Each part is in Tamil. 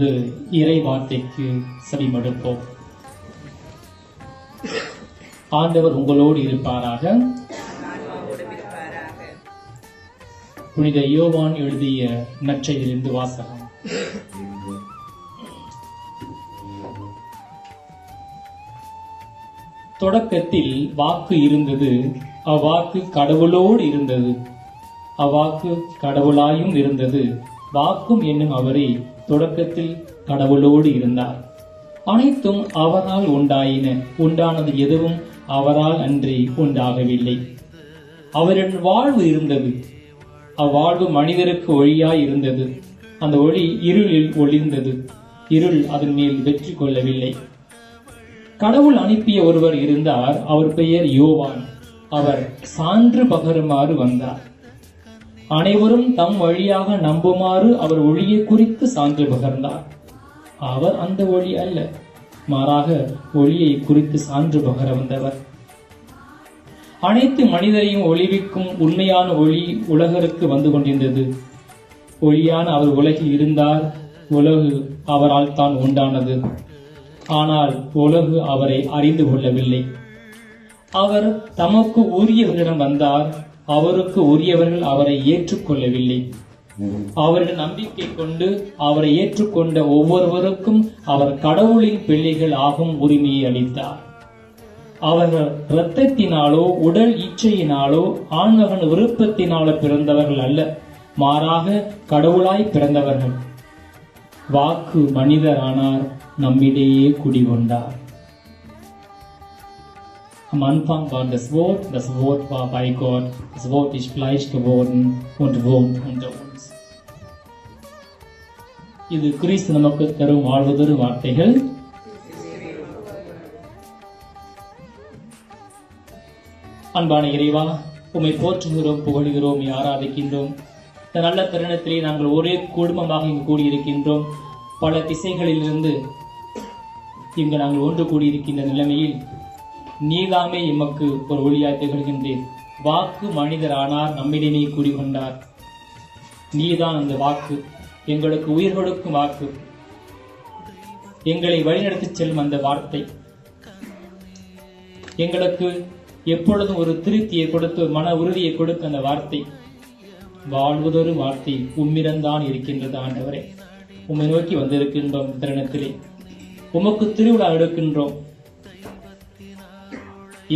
தொடர்ந்து இறை வார்த்தைக்கு செவிமடுப்போம் ஆண்டவர் உங்களோடு இருப்பாராக. புனித யோவான் எழுதிய நற்செயலிருந்து வாசகம். தொடக்கத்தில் வாக்கு இருந்தது அவ்வாக்கு கடவுளோடு இருந்தது. அவ்வாக்கு கடவுளாயும் இருந்தது. வாக்கும் என்னும் அவரை தொடக்கத்தில் கடவுளோடு இருந்தார். அனைத்தும் அவரால் உண்டாயின உண்டானது எதுவும் அவரால் அன்றி உண்டாகவில்லை. அவரின் வாழ்வு இருந்தது. அவ்வாழ்வு மனிதருக்கு ஒளியாய் இருந்தது. அந்த ஒளி இருளில் ஒளிர்ந்தது. இருள் அதன் மேல் வெற்றி கொள்ளவில்லை. கடவுள் அனுப்பிய ஒருவர் இருந்தார். அவர் பெயர் யோவான். அவர் சான்று பகருமாறு வந்தார். அனைவரும் தம் வழியாக நம்புமாறு அவர் ஒளியை குறித்து சான்று பகர்ந்தார். அவர் அந்த ஒளி அல்ல மாறாக ஒளியை குறித்து சான்று பகர வந்தவர். அனைத்து மனிதரையும் ஒளிவிக்கும் உண்மையான ஒளி உலகருக்கு வந்து கொண்டிருந்தது. ஒளியான அவர் உலகில் இருந்தார் உலகு அவரால் தான் உண்டானது. ஆனால் உலகு அவரை அறிந்து கொள்ளவில்லை. அவர் தமக்கு உரியவரிடம் வந்தார் அவருக்கு உரியவர்கள் அவரை ஏற்றுக்கொள்ளவில்லை. அவரிடம் நம்பிக்கை கொண்டு அவரை ஏற்றுக்கொண்ட ஒவ்வொருவருக்கும் அவர் கடவுளின் பிள்ளைகள் ஆகும் உரிமையை அளித்தார். அவர்கள் இரத்தத்தினாலோ உடல் இச்சையினாலோ ஆண்மகன் விருப்பத்தினாலோ பிறந்தவர்கள் அல்ல மாறாக கடவுளாய் பிறந்தவர்கள். வாக்கு மனிதரானார் நம்மிடையே குடிகொண்டார். Am Anfang war das Wort, das Wort war bei Gott, das Wort ist Fleisch geworden und wohnt unter uns. இது கிறிஸ்து நமக்கு தரும் வாழ்வதொரு வார்த்தைகள். அன்பான இறைவா உம்மை போற்றுகிறோம் புகழுகிறோம் ஆராதிக்கின்றோம். இந்த நல்ல தருணத்திலே நாங்கள் ஒரே குடும்பமாக இங்கு கூடியிருக்கின்றோம். பல திசைகளிலிருந்து இங்கு நாங்கள் ஒன்று கூடியிருக்கின்ற நிலைமையில் நீதாமே எமக்கு ஒரு ஒளியாய் திகழ்கின்றேன். வாக்கு மனிதரானார் நம்மிடமே கூறிக்கொண்டார். நீதான் அந்த வாக்கு எங்களுக்கு உயிர் கொடுக்கும் வாக்கு. எங்களை வழிநடத்திச் செல்லும் அந்த வார்த்தை. எங்களுக்கு எப்பொழுதும் ஒரு திருப்தியை கொடுத்து மன உறுதியை கொடுக்கும் அந்த வார்த்தை. வாழ்வதொரு வார்த்தை உம்மிடம்தான் இருக்கின்றது ஆண்டவரே. உம்மை நோக்கி வந்திருக்கின்றோம் தருணத்திலே உமக்கு திருவிழா எடுக்கின்றோம்.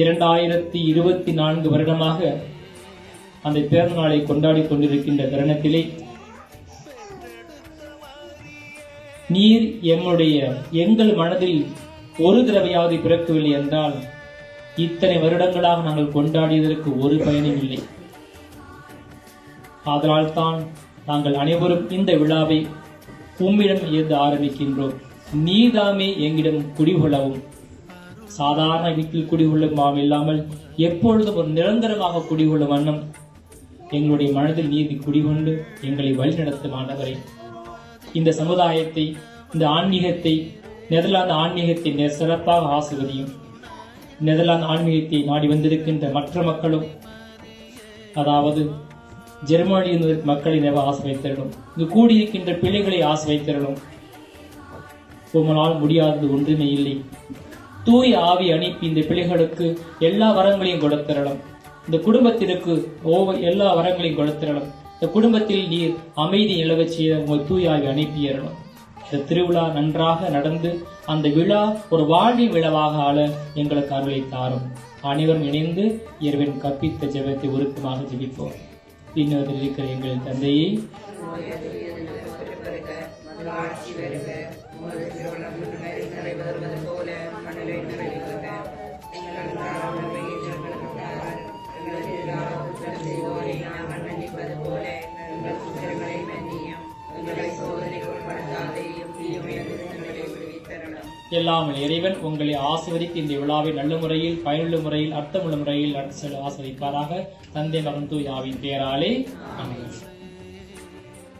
இரண்டாயிரத்தி இருபத்தி நான்கு வருடமாக அந்த பிறந்த நாளை கொண்டாடி கொண்டிருக்கின்ற தருணத்திலே நீர் எம்முடைய எங்கள் மனதில் ஒரு தடவையாவது பிறக்கவில்லை என்றால் இத்தனை வருடங்களாக நாங்கள் கொண்டாடியதற்கு ஒரு பயனும் இல்லை. ஆதலால் தான் நாங்கள் அனைவரும் இந்த விழாவை உம்மிடம் இருந்து ஆரம்பிக்கின்றோம். நீதாமே எங்கிடம் குடிகொள்ளவும் சாதாரண வீட்டில் குடிகொள்ளும் இல்லாமல் எப்பொழுதும் ஒரு நிரந்தரமாக குடிகொள்ளும் வண்ணம். எங்களுடைய மனதில் நீதி குடிகொண்டு எங்களை வழிநடத்தும் ஆண்டவரை. இந்த சமுதாயத்தை இந்த ஆன்மீகத்தை நெதர்லாந்து ஆன்மீகத்தை நெ- சிறப்பாக ஆசிர்வதியும் நெதர்லாந்து ஆன்மீகத்தை நாடி வந்திருக்கின்ற மற்ற மக்களும் அதாவது ஜெர்மனியில் மக்களை நேவ ஆசை வைத்திரணும் இங்கு கூடியிருக்கின்ற பிள்ளைகளை ஆசை வைத்திரணும் உங்களால் முடியாதது ஒன்றுமே இல்லை. தூய ஆவி அனுப்பி இந்த பிள்ளைகளுக்கு எல்லா வரங்களையும் கொடுத்திரலாம். இந்த குடும்பத்திற்கு ஒவ்வொரு எல்லா வரங்களையும் கொடுத்திரலாம். இந்த குடும்பத்தில் நீர் அமைதி நிலவச் செய்ய உங்கள் தூய ஆவி அனுப்பியறணும் இந்த திருவிழா நன்றாக நடந்து அந்த விழா ஒரு வாழ்வின் விழாவாக ஆள எங்களுக்கு அருளை தாரும். அனைவரும் இணைந்து இறைவன் கற்பித்த ஜெபத்தை உருக்கமாக ஜெபிப்போம். இன்னொரு இருக்கிற எங்கள் தந்தையை. எல்லாம் இறைவன் உங்களை ஆசிர்வதித்து இந்த விழாவை நல்ல முறையில் பயனுள்ள முறையில் அர்த்தமுள்ள முறையில் நடத்தி ஆசிர்வதிப்பாராக. தந்தை மகன் தூய் பேராலே. பெயராலே